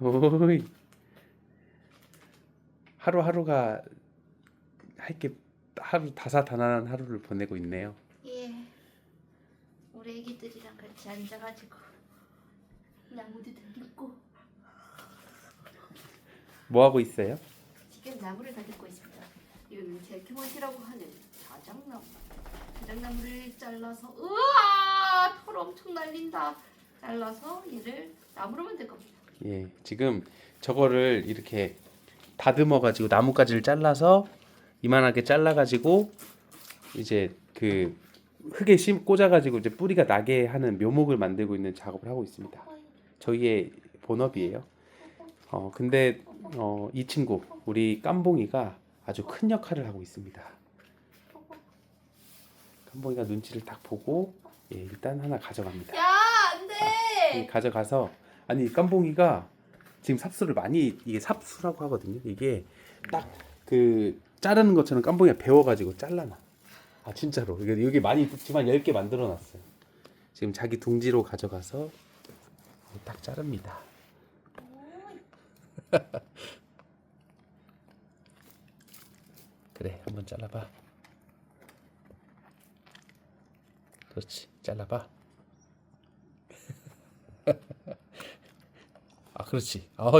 오이. 하루하루가 할게 하루 다사다난한 하루를 보내고 있네요. 예. 우리 애기들이랑 같이 앉아가지고 나무도 들고 뭐 하고 있어요? 지금 나무를 다듬고 있습니다. 이거는 제키모티라고 하는 자작나무. 자작나무를 잘라서 우와 털 엄청 날린다. 잘라서 얘를 나무로 만들 겁니다. 예, 지금 저거를 이렇게 다듬어 가지고 나뭇가지를 잘라서 이만하게 잘라 가지고 이제 그 흙에 심 꽂아 가지고 이제 뿌리가 나게 하는 묘목을 만들고 있는 작업을 하고 있습니다. 저희의 본업이에요. 어 근데 어 이 친구 우리 깜봉이가 아주 큰 역할을 하고 있습니다. 깜봉이가 눈치를 딱 보고 예, 일단 하나 가져갑니다. 야 안돼. 이 가져가서 아니 깜봉이가 지금 삽수를 많이 이게 삽수라고 하거든요. 이게 딱 그 자르는 것처럼 깜봉이가 배워가지고 잘라놔. 아 진짜로 이게 여기 많이 집안 10개 만들어놨어요. 지금 자기 둥지로 가져가서 딱 자릅니다. 그래 한번 잘라봐. 그렇지 잘라봐. 그렇지. 아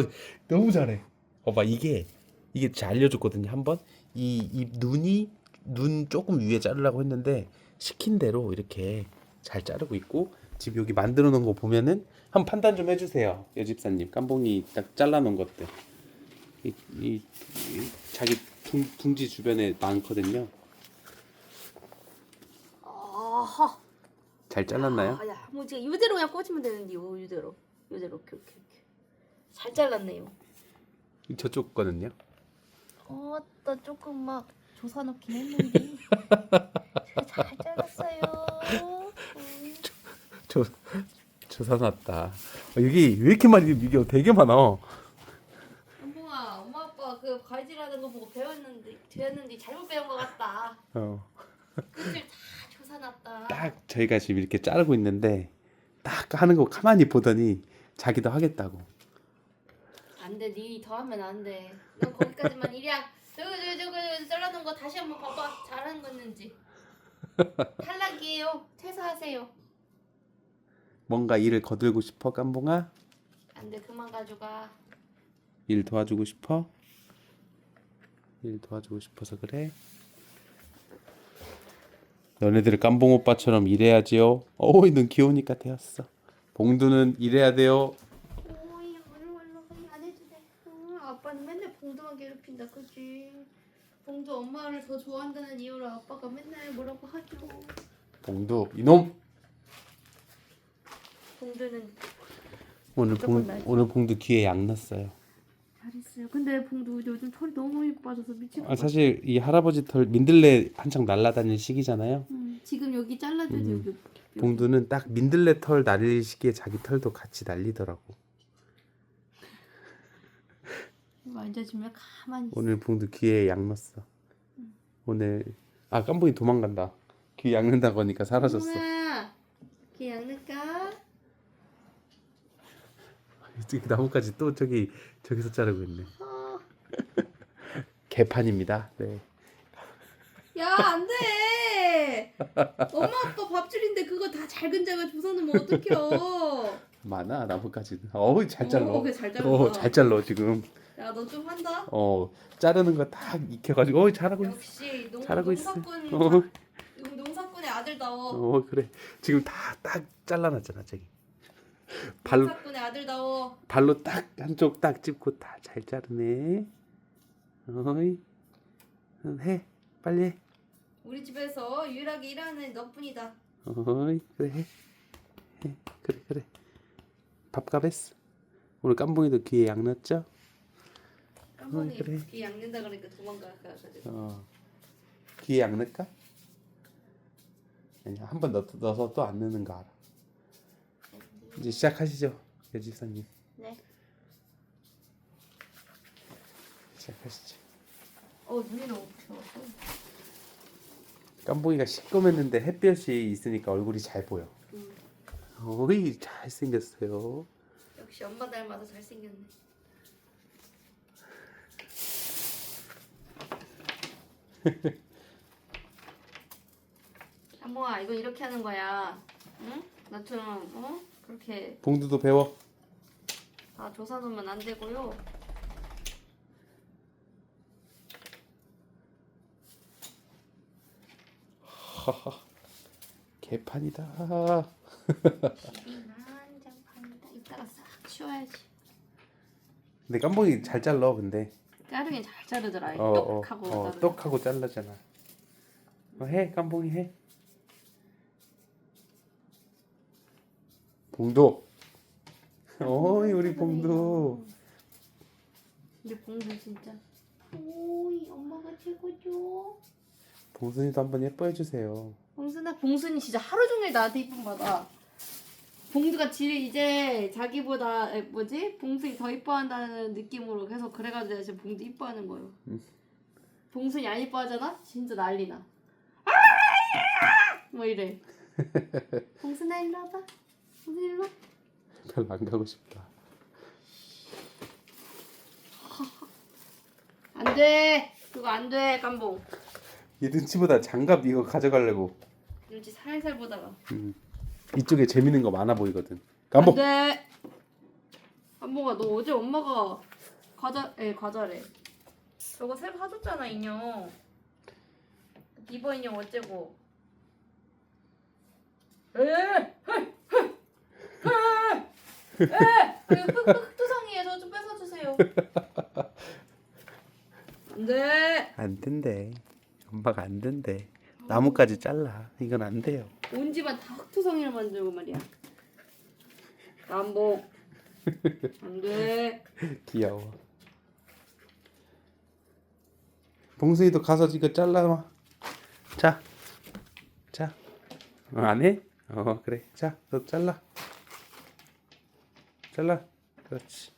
너무 잘해. 봐봐 이게 이게 잘 알려줬거든요 한번. 이, 이 눈이 눈 조금 위에 자르려고 했는데 시킨 대로 이렇게 잘 자르고 있고 지금 여기 만들어 놓은 거 보면은 한번 판단 좀 해주세요 여집사님. 깜봉이 딱 잘라 놓은 것들. 이, 이, 이 자기 둥, 둥지 주변에 많거든요. 아하. 잘 잘랐나요? 아, 야, 뭐 지금 이대로 그냥 꽂으면 되는데 요 이대로. 이대로 이렇게 이렇게 이렇게 잘 잘랐네요. 저쪽 거는요 어, 나 조금 막 조사 넣긴 했는데 잘 잘랐어요. 음. 조 조사 났다 어, 여기 왜 이렇게 많이 이게 되게 많아 엄마, 엄마 아빠 그 가지라는 거 보고 배웠는데 배웠는데 잘못 배운 것 같다. 어. 끝을 다 조사놨다. 딱 저희가 지금 이렇게 자르고 있는데 딱 하는 거 가만히 보더니 자기도 하겠다고. 안돼, 니 더 하면 안 돼. 넌 거기까지만 일이야. 저거 저거 저거 잘라놓은 거 다시 한번 봐봐. 잘하는 거는지. 탈락이에요. 퇴사하세요. 뭔가 일을 거들고 싶어 깜봉아? 안돼, 그만 가져가. 일 도와주고 싶어? 일 도와주고 싶어서 그래? 너네들 깜봉 오빠처럼 일해야지요. 어이 눈 귀여우니까 되었어. 봉두는 일해야 돼요. 오이 얼른 얼른 안 해도 돼. 응, 아빠는 봉두만 괴롭힌다, 그지? 봉두 엄마를 더 좋아한다는 이유로 아빠가 맨날 뭐라고 하죠. 봉두 이놈. 봉두는 오늘 조금 봉 나지. 오늘 봉두 귀에 약 넣었어요. 잘했어요. 근데 봉두 요즘 털이 너무 빠져서 미칠 것 아, 같아. 사실 이 할아버지 털 민들레 한창 날라다닐 시기잖아요. 음, 지금 여기 잘라줘도 음. 여기. 여기. 봉두는 딱 민들레 털 날릴 시기에 자기 털도 같이 날리더라고. 만져주면 가만히 있어. 오늘 봉두 귀에 약 넣었어. 오늘 아 깜봉이 도망간다. 귀 약는다고 하니까 사라졌어. 엄마, 걔 양을까? 저기 나뭇가지 또 저기 저기서 자르고 있네. 어. 개판입니다. 네. 야, 안 돼. 엄마 아빠 밥줄인데 그거 다 잘근 자가 조사놓으면 어떡해요. 많아 나뭇가지는. 어우 잘 잘라. 어, 그래, 잘 잘라. 어, 잘 잘라 지금. 야, 너 좀 한다. 어 자르는 거다 익혀가지고 어 잘하고 있어. 역시 농, 잘하고 있어. 농사꾼 어, 자- 농사꾼의 아들다워. 어 그래. 지금 다 딱 잘라놨잖아 저기. 발로 농사꾼의 아들다워. 발로 딱 한쪽 딱 찝고 다 잘 자르네. 어이, 응, 해, 빨리 해. 우리 집에서 유일하게 일하는 너뿐이다. 어이, 그래 해, 해, 그래 그래. 밥값 했어. 오늘 깜봉이도 귀에 약 넣었죠? 깜봉이 어이, 그래. 귀 양는다 그러니까 도망가가지고. 어. 귀에 약 넣을까? 아니야, 한번 넣어서 또 안 넣는 거 알아. 이제 시작하시죠, 여 집사님. 네. 시작하시죠. 어 눈이 너무 부셔서. 깜봉이가 시꺼맸는데 햇볕이 있으니까 얼굴이 잘 보여. 음, 어이 잘생겼어요. 역시 엄마 닮아서 잘생겼네. 한모아 이거 이렇게 하는 거야. 응? 나처럼 어? 그렇게 봉두도 배워. 다 조사 놓으면 안 되고요. 하하. 개판이다. 비난장판이다. 이따가 싹 치워야지. 근데 깜봉이 잘 잘라 근데. 자르긴 잘 자르더라. 어, 어, 똑하고 어, 자르. 똑하고 잘라잖아. 어, 해 깜봉이 해. 봉도. 어이 우리 봉도. 우리 봉도 진짜. 오이 엄마가 최고죠. 봉순이도 한번 예뻐해 주세요. 봉순아 봉순이 진짜 하루 종일 나한테 이쁨 받아. 봉두가 지 이제 자기보다 에, 뭐지 봉순이 더 이뻐한다는 느낌으로 계속 그래가지고 내가 지금 봉두 이뻐하는 거예요. 음. 봉순이 안 이뻐하잖아? 진짜 난리나. 뭐 이래. 봉순아 일로 와봐. 봉순 일로 와. 별로 안 가고 싶다. 안 돼. 그거 안 돼, 깜봉. 얘 눈치보다 장갑 이거 가져가려고. 눈치 살살 보다가. 음. 이쪽에 재밌는 거 많아 보이거든. 안 깜봉. 돼. 깜봉아, 너 어제 엄마가 과자, 에 과자래. 저거 새로 사줬잖아, 인형. 비버 인형 어째고. 에, 에, 에, 에, 에, 그 흑- 흑- 흑 투성이에요. 저좀 뺏어 주세요. 안 돼. 안 된대. 엄마가 안 된대. 나뭇가지 잘라. 이건 안 돼요. 온 집안 다 흑투성이를 만들고 말이야. 남봉. 안 돼. 귀여워. 봉순이도 가서 이거 잘라와. 자, 자. 어, 안 해? 어 그래. 자, 너 잘라. 잘라. 그렇지.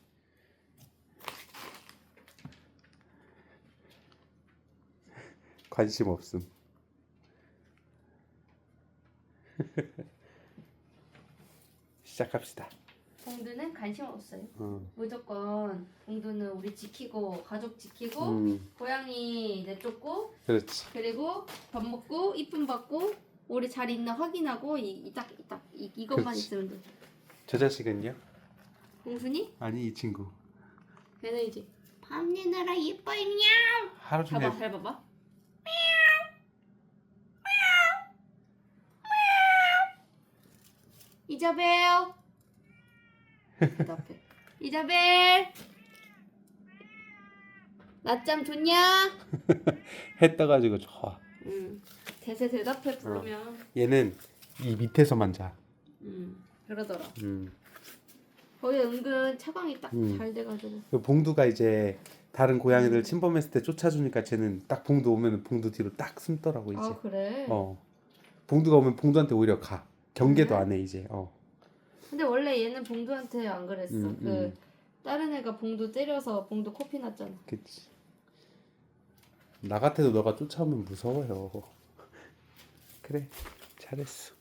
관심 없음. 시작합시다. 봉두는 관심 없어요. 어. 무조건 봉두는 우리 지키고 가족 지키고 음, 고양이 내쫓고 그렇지. 그리고 밥 먹고 이쁨 받고 우리 잘 있나 확인하고 이딱딱 이것만 그렇지. 있으면 돼. 저 자식은요? 봉순이 아니 이 친구. 걔는 이제 밤내나라 예뻐이냐? 하루 종일 봐봐 잘 봐봐. 이자벨 대답해 이자벨 낮잠 좋냐? 해 떠가지고 좋아. 응 대세 대답해 부르면 얘는 이 밑에서만 자. 응 그러더라 음. 거기 은근 차광이 딱잘 음. 돼가지고 그 봉두가 이제 다른 고양이들 침범했을 때 쫓아주니까 쟤는 딱 봉두 오면 봉두 뒤로 딱 숨더라고 이제. 아 그래? 어. 봉두가 오면 봉두한테 오히려 가. 경계도? 안 해 이제. 어. 근데 원래 얘는 봉두한테 안 그랬어 음, 그 음. 다른 애가 봉두 때려서 봉두 코피 났잖아 그치. 나 같아도 너가 쫓아오면 무서워요. 그래. 잘했어.